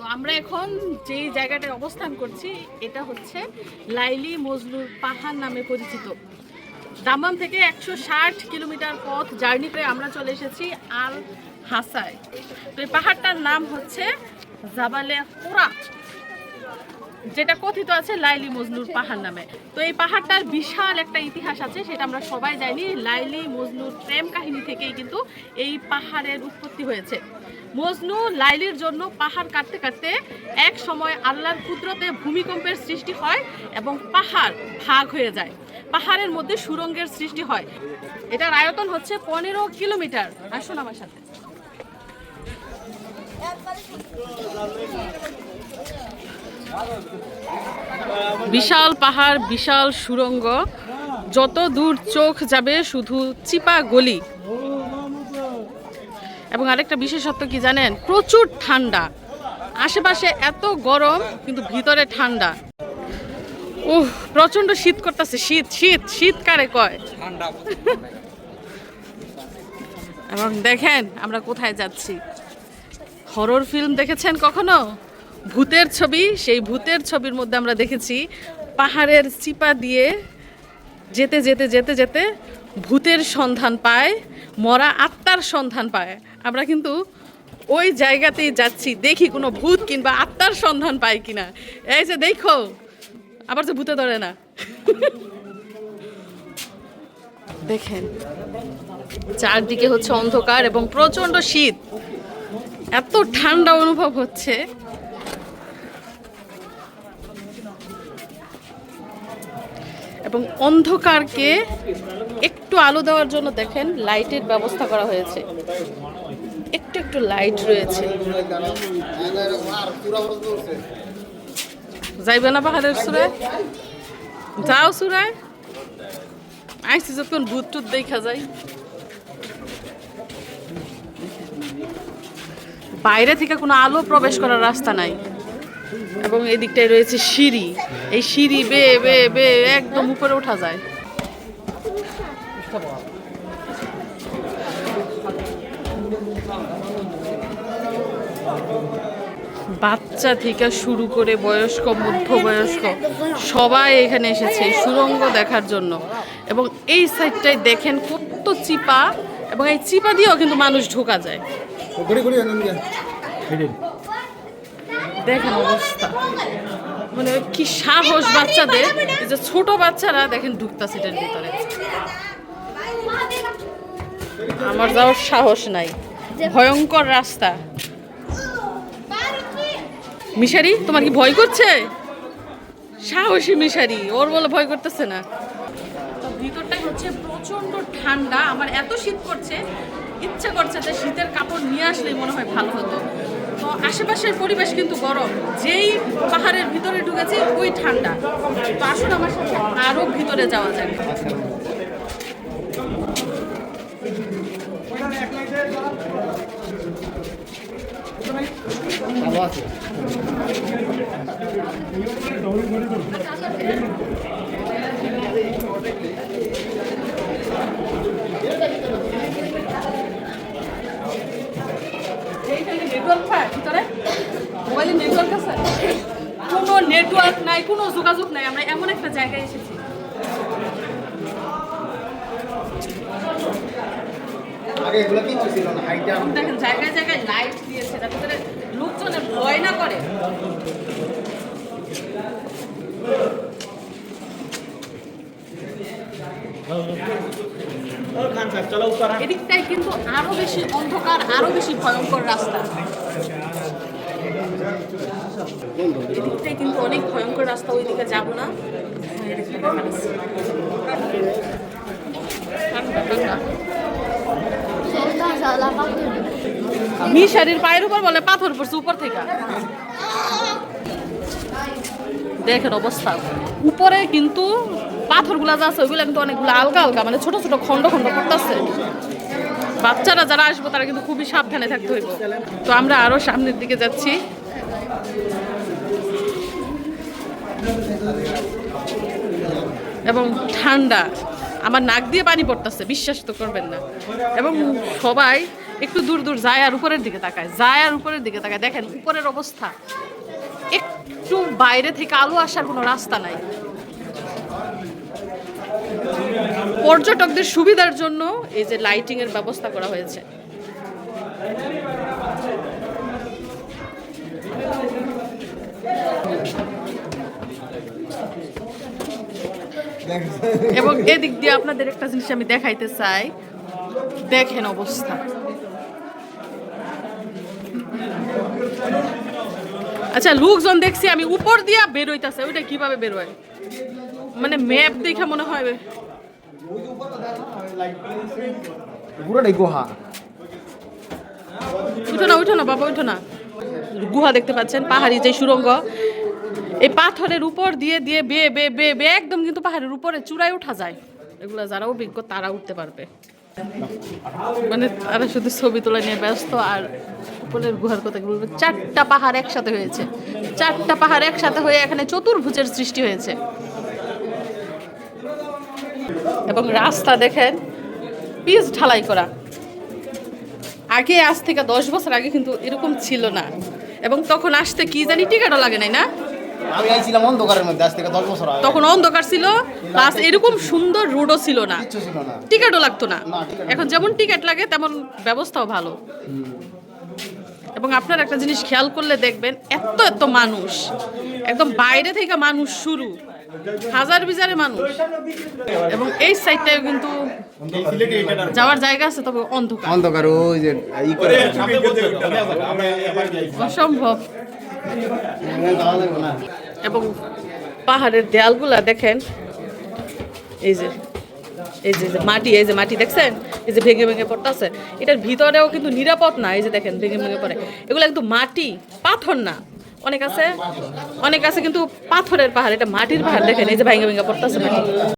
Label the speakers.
Speaker 1: তো আমরা এখন যে জায়গাটায় অবস্থান করছি, এটা হচ্ছে লাইলি মজলুর পাহাড় নামে পরিচিত। দামাম থেকে একশো ষাট কিলোমিটার পথ জার্নি করে আমরা চলে এসেছি আল হাসায়। তো এই পাহাড়টার নাম হচ্ছে জাবালে কোরা যেটা কথিত আছে, লাইলি মজনুর পাহাড় নামে। তো এই পাহাড়টার বিশাল একটা ইতিহাস আছে, সেটা আমরা সবাই জানি। লাইলি মজনুর প্রেম কাহিনী থেকেই কিন্তু এই পাহাড়ের উৎপত্তি হয়েছে। মজনু লাইলির জন্য পাহাড় কাটতে কাটতে এক সময় আল্লাহর কুদরতে ভূমিকম্পের সৃষ্টি হয় এবং পাহাড় ভাগ হয়ে যায়। পাহাড়ের মধ্যে সুরঙ্গের সৃষ্টি হয়। এটার আয়তন হচ্ছে পনেরো কিলোমিটার। আসুন আমার সাথে। বিশাল পাহাড় বিশাল সুরঙ্গ। যত দূর চোখ যাবে শুধু চিপা গলি। এবং আরেকটা বিশেষত্ব কি জানেন? প্রচুর ঠান্ডা। আশেপাশে এত গরম কিন্তু ভিতরে ঠান্ডা। উহ প্রচণ্ড শীত করতেছে। শীত শীত শীত কারে কয়? এবং দেখেন আমরা কোথায় যাচ্ছি। হরর ফিল্ম দেখেছেন কখনো? ভূতের ছবি, সেই ভূতের ছবির মধ্যে আমরা দেখেছি পাহাড়ের চিপা দিয়ে যেতে যেতে যেতে যেতে ভূতের সন্ধান পায়, মরা আত্মার সন্ধান পায়। আমরা কিন্তু ওই জায়গাতেই যাচ্ছি, দেখি কোনো ভূত কিংবা আত্মার সন্ধান পাই কিনা। এই যে দেখো, আবার যে ভূতে ধরে না। দেখেন, চারদিকে হচ্ছে অন্ধকার এবং প্রচণ্ড শীত। এত ঠান্ডা অনুভব হচ্ছে। এবং অন্ধকারকে একটু আলো দেওয়ার জন্য দেখেন লাইটের ব্যবস্থা করা হয়েছে। একটু একটু লাইট রয়েছে। যাইবে না পাহাড়ের সুরায়? যাও সুরায়। আইসি যখন ভূত টুত দেখা যায়। বাইরে থেকে কোনো আলো প্রবেশ করার রাস্তা নাই। এবং এই দিকটায় রয়েছে সিঁড়ি। এই সিঁড়ি বে বে বে একদম উপরে ওঠা যায়। বাচ্চা থেকে শুরু করে বয়স্ক মধ্যবয়স্ক সবাই এখানে এসেছে এই সুরঙ্গ দেখার জন্য। এবং এই সাইডটায় দেখেন কত চিপা এবং এই চিপা দিয়েও কিন্তু মানুষ ঢোকা যায়। দেখেন অবস্থা। মানে কি সাহস বাচ্চাদের যে ছোট বাচ্চারা দেখেন ঢুকতাছে এটার ভিতরে। আমার যাওয়ার সাহস নাই। ভয়ঙ্কর রাস্তা। মিশারি, তোমার কি ভয় করছে? সাহসী মিশারি, ওর বলে ভয় করতেছে না। ভিতরটাই হচ্ছে প্রচণ্ড ঠান্ডা, আমার এত শীত করছে ইচ্ছা করছে যে শীতের কাপড় নিয়ে আসলেই মনে হয় ভালো হতো। আশেপাশের পরিবেশ কিন্তু গরম। যেই পাহাড়ের ভিতরে ঢুকেছি, ওই ঠান্ডা। তো আসুন আমার সাথে আরও ভিতরে যাওয়া
Speaker 2: ভালো আছে
Speaker 1: এইখানে নেটওয়ার্ক পায় ভিতরে মোবাইলে নেটওয়ার্ক আছে কোনো নেটওয়ার্ক নাই কোনো যোগাযোগ নাই। আমরা এমন একটা জায়গায় এসেছি। দেখেন জায়গায় জায়গায় লাইট দিয়েছে তার ভিতরে লোকজনের ভয় না করে। এদিকটাই কিন্তু আরও বেশি অন্ধকার আরও বেশি ভয়ঙ্কর রাস্তা। এদিকটাই কিন্তু অনেক ভয়ঙ্কর রাস্তা, ওইদিকে যাব না। মিশারির পায়ের উপর বলে, পাথর পড়ছে উপর থেকে। দেখেন অবস্থা। উপরে কিন্তু পাথরগুলা যা আছে, ওইগুলো কিন্তু অনেকগুলো আলগা আলগা মানে ছোট ছোট খন্ড খন্ড করতেছে। বাচ্চারা যারা আসব, তারা কিন্তু খুবই সাবধানে থাকতে হইব। তো আমরা আরও সামনের দিকে যাচ্ছি। এবং ঠান্ডা। আমার নাক দিয়ে পানি পড়তেছে, বিশ্বাস তো করবেন না। এবং সবাই একটু দূর দূর যায় আর উপরের দিকে তাকায়, যায় আর উপরের দিকে তাকায়। দেখেন, উপরের অবস্থা। একটু বাইরে থেকে আলো আসার কোনো রাস্তা নাই। পর্যটকদের সুবিধার জন্য এই যে লাইটিংয়ের ব্যবস্থা করা হয়েছে। এবং এদিক দিয়ে আপনাদের একটা জিনিস আমি দেখাইতে চাই। দেখেন অবস্থা। আচ্ছা লোকজন দেখছি আমি উপর দিয়া বের হইতাছে ওইটা কীভাবে বের হয়? মানে ম্যাপ দেখে মনে হয়
Speaker 2: পুরোটাই গুহা।
Speaker 1: উঠো না উঠো না বাবা উঠো না। গুহা দেখতে পাচ্ছেন পাহাড়ি যে সুরঙ্গ। এই পাথরের উপর দিয়ে দিয়ে বে বে বে বে একদম কিন্তু পাহাড়ের উপরে চূড়ায় ওঠা যায়। এগুলো যারা অভিজ্ঞ, তারা উঠতে পারবে। মানে তারা শুধু ছবি তোলা নিয়ে ব্যস্ত আর উপরের গুহার কথা বলব। চারটা পাহাড় একসাথে হয়েছে। চারটা পাহাড় একসাথে হয়ে এখানে চতুর্ভুজের সৃষ্টি হয়েছে। এবং রাস্তা দেখেন, পিচ ঢালাই করা। আগে, আজ থেকে দশ বছর আগে কিন্তু এরকম ছিল না। এবং তখন আসতে কি জানি টিকাটা লাগে নাই না?
Speaker 2: আমি আইছিলাম অন্ধকারের মধ্যে আজ থেকে দশ বছর আগে।
Speaker 1: তখন অন্ধকার ছিল প্লাস এরকম সুন্দর রোডও ছিল না।
Speaker 2: কিচ্ছু ছিল না।
Speaker 1: টিকিটও লাগতো না। এখন যেমন টিকিট লাগে তেমন ব্যবস্থাও ভালো। এবং আপনার একটা জিনিস খেয়াল করলে দেখবেন এত এত মানুষ। একদম বাইরে থেকে মানুষ শুরু। হাজার বিজারে মানুষ। এবং এই সাইডটাও কিন্তু যাওয়ার জায়গা আছে তবে অন্ধকার।
Speaker 2: অন্ধকার ওই যে ই করে
Speaker 1: অসম্ভব। এবং পাহাড়ের দেয়ালগুলা দেখেন। এই যে এই যে মাটি, এই যে মাটি দেখছেন? এই যে ভেঙে ভেঙে পড়তেছে। এটার ভিতরেও কিন্তু নিরাপদ না, এই যে দেখেন, ভেঙে ভেঙে পড়ে। এগুলো একদম মাটি, পাথর না। অনেক আছে অনেক আছে কিন্তু পাথরের পাহাড়, এটা মাটির পাহাড় দেখেন, এই যে ভেঙে ভেঙে পড়তেছে মাটি।